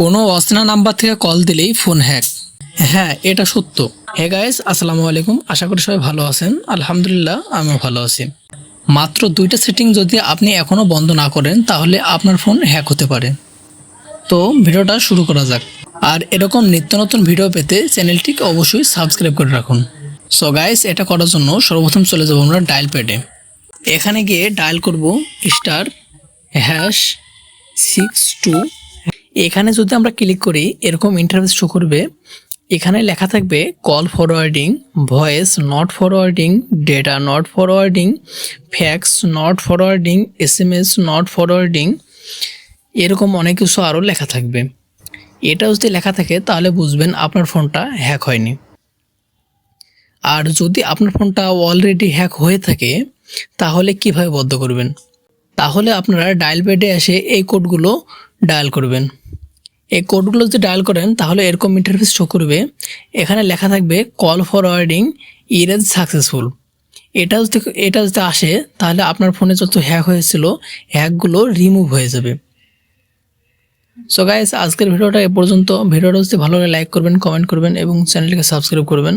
কোনো অচেনা নাম্বার থেকে কল দিলেই ফোন হ্যাক। হ্যাঁ এটা সত্য। হে গাইস আসসালামু আলাইকুম। আশা করি সবাই ভালো আছেন। আলহামদুলিল্লাহ, আমিও ভালো আছি। মাত্র দুইটা সেটিং যদি আপনি এখনও বন্ধ না করেন, তাহলে আপনার ফোন হ্যাক হতে পারে। তো ভিডিওটা শুরু করা যাক। আর এরকম নিত্য নতুন ভিডিও পেতে চ্যানেলটিকে অবশ্যই সাবস্ক্রাইব করে রাখুন। সো গাইস এটা করার জন্য সর্বপ্রথম চলে যাব আমরা ডায়াল প্যাডে এখানে গিয়ে ডায়াল করব স্টার হ্যাশ সিক্স টু এখানে যদি আমরা ক্লিক করি, এরকম ইন্টারফেস শো করবে। এখানে লেখা থাকবে call forwarding voice not forwarding data not forwarding fax not forwarding S M S not forwarding এরকম অনেক কিছু আরও লেখা থাকবে। এটা যদি লেখা থাকে, তাহলে বুঝবেন আপনার ফোনটা হ্যাক হয়নি। আর যদি আপনার ফোনটা অলরেডি হ্যাক হয়ে থাকে, তাহলে কীভাবে বদ্ধ করবেন? তাহলে আপনারা ডায়াল প্যাডে এসে এই কোডগুলো ডায়াল করবেন। এই কোডগুলো যদি ডায়াল করেন, তাহলে এরকম ইন্টারফেস শো করবে। এখানে লেখা থাকবে কল ফরওয়ার্ডিং ইরেজ সাকসেসফুল এটা যদি এটা যদি আসে, তাহলে আপনার ফোনে যত হ্যাক হয়েছিল হ্যাকগুলো রিমুভ হয়ে যাবে। সো গাইস আজকের ভিডিওটা এ পর্যন্ত। ভিডিওটা যদি ভালো লাগে লাইক করবেন কমেন্ট করবেন এবং চ্যানেলটিকে সাবস্ক্রাইব করবেন।